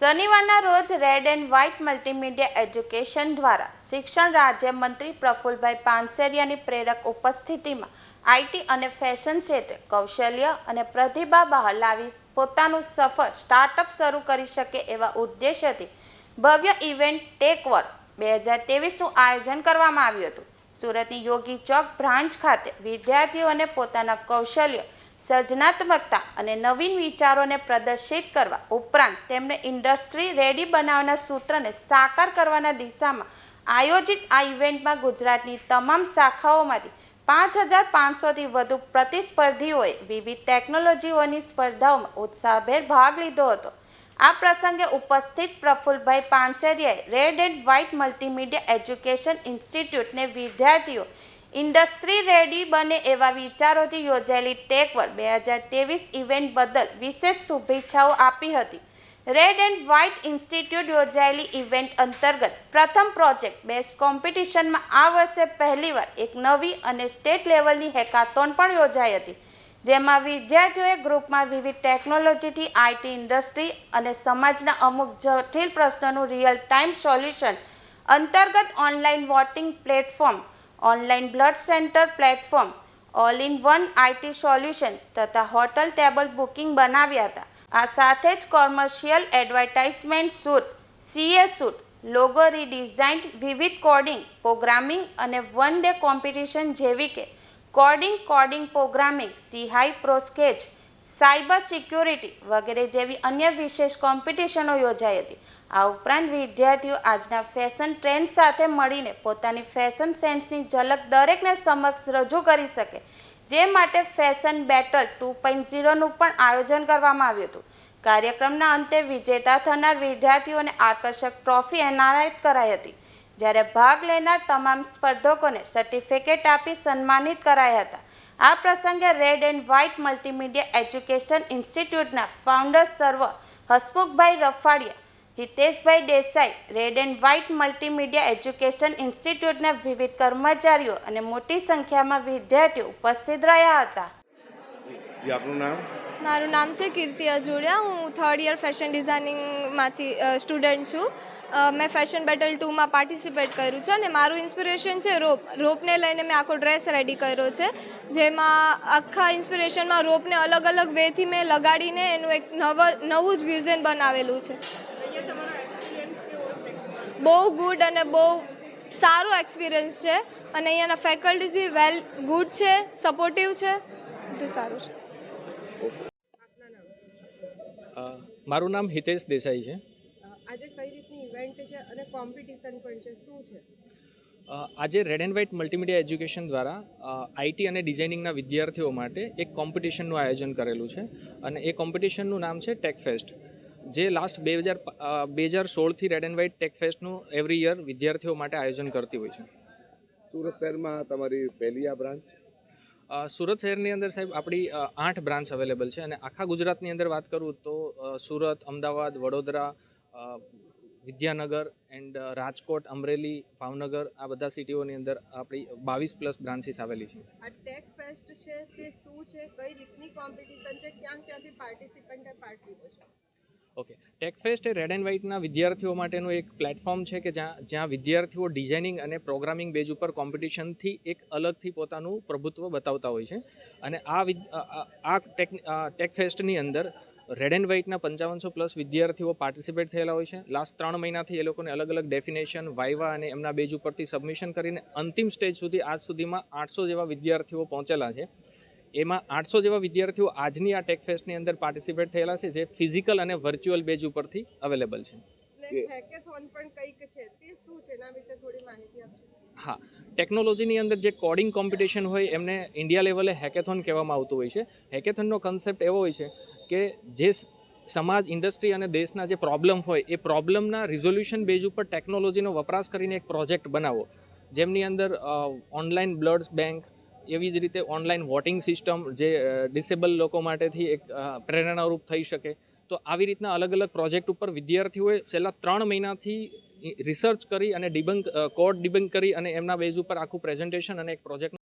શનિવારના રોજ red and white multimedia education દ્વારા શિક્ષણ રાજ્યમંત્રી પ્રફુલભાઈ પાનસેરિયાની પ્રેરક ઉપસ્થિતિમાં આઈટી અને ફેશન ક્ષેત્રે કૌશલ્ય અને પ્રતિભા બહાર લાવી પોતાનું સફળ સ્ટાર્ટઅપ શરૂ કરી શકે એવા ઉદ્દેશ્યથી ભવ્ય ઇવેન્ટ ટેકવર બે હજાર તેવીસનું આયોજન કરવામાં આવ્યું હતું. સુરતની યોગી ચોક બ્રાન્ચ ખાતે વિદ્યાર્થીઓને પોતાના કૌશલ્ય સર્જનાત્મકતા અને નવીન વિચારોને પ્રદર્શિત કરવા ઉપરાંત તેમણે ઇન્ડસ્ટ્રી રેડી બનાવવાના સૂત્રને સાકાર કરવાના દિશામાં આયોજિત આ ઇવેન્ટમાં ગુજરાતની તમામ શાખાઓમાંથી પાંચ હજાર પાંચસોથી વધુ પ્રતિસ્પર્ધીઓએ વિવિધ ટેકનોલોજીઓની સ્પર્ધાઓમાં ઉત્સાહભેર ભાગ લીધો હતો. આ પ્રસંગે ઉપસ્થિત Prafulbhai પાનસેરિયાએ red and white multimedia education ઇન્સ્ટિટ્યૂટને વિદ્યાર્થીઓ ઇન્ડસ્ટ્રી રેડી બને એવા વિચારોથી યોજાયેલી ટેકવર બે હજાર ત્રેવીસ ઇવેન્ટ બદલ વિશેષ શુભેચ્છાઓ આપી હતી. રેડ એન્ડ વ્હાઇટ ઇન્સ્ટિટ્યૂટ યોજાયેલી ઇવેન્ટ અંતર્ગત પ્રથમ પ્રોજેક્ટ બેસ્ટ કોમ્પિટિશનમાં આ વર્ષે પહેલીવાર એક નવી અને સ્ટેટ લેવલની હેકાથોન પણ યોજાઈ હતી. જેમાં વિદ્યાર્થીઓએ ગ્રુપમાં વિવિધ ટેકનોલોજીથી આઈટી ઇન્ડસ્ટ્રી અને સમાજના અમુક જટિલ પ્રશ્નોનું રિયલ ટાઈમ સોલ્યુશન અંતર્ગત online voting platform online blood centre platform, all in one IT solution તથા હોટલ ટેબલ બુકિંગ બનાવ્યા હતા. આ સાથે જ commercial advertisement suit, CA suit, logo redesign વિવિધ કોડિંગ, પ્રોગ્રામિંગ અને વન ડે કોમ્પિટિશન જેવી કે coding coding programming C high prosketch cyber security વગેરે જેવી અન્ય વિશેષ કોમ્પિટિશનો યોજાઈ હતી. આ ઉપરાંત વિદ્યાર્થીઓ આજના ફેશન ટ્રેન્ડ સાથે મળીને પોતાની ફેશન સેન્સની ઝલક દરેકને સમક્ષ રજૂ કરી શકે, જે માટે ફેશન બેટલ ટુ પોઈન્ટ ઝીરોનું પણ આયોજન કરવામાં આવ્યું હતું. કાર્યક્રમના અંતે વિજેતા થનાર વિદ્યાર્થીઓને આકર્ષક ટ્રોફી એનાયત કરાઈ હતી, જ્યારે ભાગ લેનાર તમામ સ્પર્ધકોને સર્ટિફિકેટ આપી સન્માનિત કરાયા હતા. આ પ્રસંગે red and white multimedia education ઇન્સ્ટિટ્યૂટના founder સર્વ Hasmukhbhai Rafadiya Hiteshbhai Desai red and white multimedia education ઇન્સ્ટિટ્યૂટના વિવિધ કર્મચારીઓ અને મોટી સંખ્યામાં વિદ્યાર્થીઓ ઉપસ્થિત રહ્યા હતા. આપનું નામ? મારું નામ છે કીર્તિ અજોડિયા. હું થર્ડ યર ફેશન ડિઝાઇનિંગમાંથી સ્ટુડન્ટ છું. મેં ફેશન બેટલ ટુમાં પાર્ટિસિપેટ કર્યું છે અને મારું ઇન્સ્પિરેશન છે રોપ. રોપને લઈને મેં આખો ડ્રેસ રેડી કર્યો છે. જેમાં આખા ઇન્સ્પિરેશનમાં રોપને અલગ અલગ વેથી મેં લગાડીને એનું એક નવ નવું જ વ્યુઝન બનાવેલું છે. બહુ ગુડ અને બહુ સારો એક્સપિરિયન્સ છે. અને અહીંયાના ફેકલ્ટીઝ બી વેલ ગુડ છે સપોર્ટિવ છે. બધું સારું છે. મારું નામ હિતેશ દેસાઈ છે. આજે કઈ રીતની ઇવેન્ટ છે અને કોમ્પિટિશન પણ છે. શું છે? આજે red and white multimedia education દ્વારા આઈટી અને ડિઝાઇનિંગના વિદ્યાર્થીઓ માટે એક કોમ્પિટિશનનું આયોજન કરેલું છે અને એ કોમ્પિટિશનનું નામ છે ટેક ફેસ્ટ. જે લાસ્ટ બે હજાર બે હજાર સોળથી રેડ એન્ડ વ્હાઇટ ટેક ફેસ્ટનું એવરી યર વિદ્યાર્થીઓ માટે આયોજન કરતી હોય છે. સુરત શહેરમાં તમારી પહેલી આ બ્રાન્ચ? સુરત શહેરની અંદર સાહેબ આપણી આઠ બ્રાન્ચ અવેલેબલ છે અને આખા ગુજરાતની અંદર વાત કરું તો સુરત અમદાવાદ વડોદરા વિદ્યાનગર એન્ડ રાજકોટ અમરેલી ભાવનગર આ બધા સિટીઓની અંદર આપણી બાવીસ પ્લસ બ્રાન્ચીસ આવેલી છે. આ ટેક ફેસ્ટ છે તે શું છે કઈ રીતની કોમ્પિટિશન છે ક્યાં ક્યાંથી પાર્ટિસિપન્ટે પાર્ટ લીધો છે? ઓકે. ટેક ફેસ્ટ એ રેડ એન્ડ વ્હાઇટના વિદ્યાર્થીઓ માટેનું એક પ્લેટફોર્મ છે કે જ્યાં જ્યાં વિદ્યાર્થીઓ ડિઝાઇનિંગ અને પ્રોગ્રામિંગ બેઝ ઉપર કોમ્પિટિશનથી એક અલગથી પોતાનું પ્રભુત્વ બતાવતા હોય છે. અને આ વિદ- આ- આ- આ ટેક ટેક ફેસ્ટની અંદર રેડ એન્ડ વ્હાઇટના પંચાવનસો પ્લસ વિદ્યાર્થીઓ પાર્ટિસિપેટ થયેલા હોય છે. લાસ્ટ ત્રણ મહિનાથી એ લોકોને અલગ અલગ ડેફિનેશન વાઇવા અને એમના બેજ ઉપરથી સબમિશન કરીને અંતિમ સ્ટેજ સુધી આજ સુધીમાં આઠસો જેવા વિદ્યાર્થીઓ પહોંચેલા છે. એમાં આઠસો જેવા વિદ્યાર્થીઓ આજની આ ટેક ફેસ્ટની અંદર પાર્ટિસિપેટ થયેલા છે જે ફિઝિકલ અને વર્ચ્યુઅલ બેજ ઉપરથી અવેલેબલ છે. હા. ટેકનોલોજીની અંદર જે કોડિંગ કોમ્પિટિશન હોય એમને ઇન્ડિયા લેવલે હેકેથોન કહેવામાં આવતું હોય છે. હેકેથોનનો કન્સેપ્ટ એવો હોય છે કે જે સમાજ, ઇન્ડસ્ટ્રી અને દેશના જે પ્રોબ્લેમ હોય, એ પ્રોબ્લેમના રિઝોલ્યુશન બેઝ ઉપર ટેકનોલોજીનો વપરાશ કરીને એક પ્રોજેક્ટ બનાવો. જેમની અંદર ઓનલાઈન બ્લડ બેંક, એવી જ રીતે ઓનલાઈન વોટિંગ સિસ્ટમ જે ડિસેબલ લોકો માટેથી એક પ્રેરણારૂપ થઈ શકે. તો આવી રીતના અલગ અલગ પ્રોજેક્ટ ઉપર વિદ્યાર્થીઓએ છેલ્લા ત્રણ મહિનાથી રિસર્ચ કરી અને ડિબંક કોડ ડિબંક કરી અને એમના બેઝ ઉપર આખું પ્રેઝન્ટેશન અને એક પ્રોજેક્ટ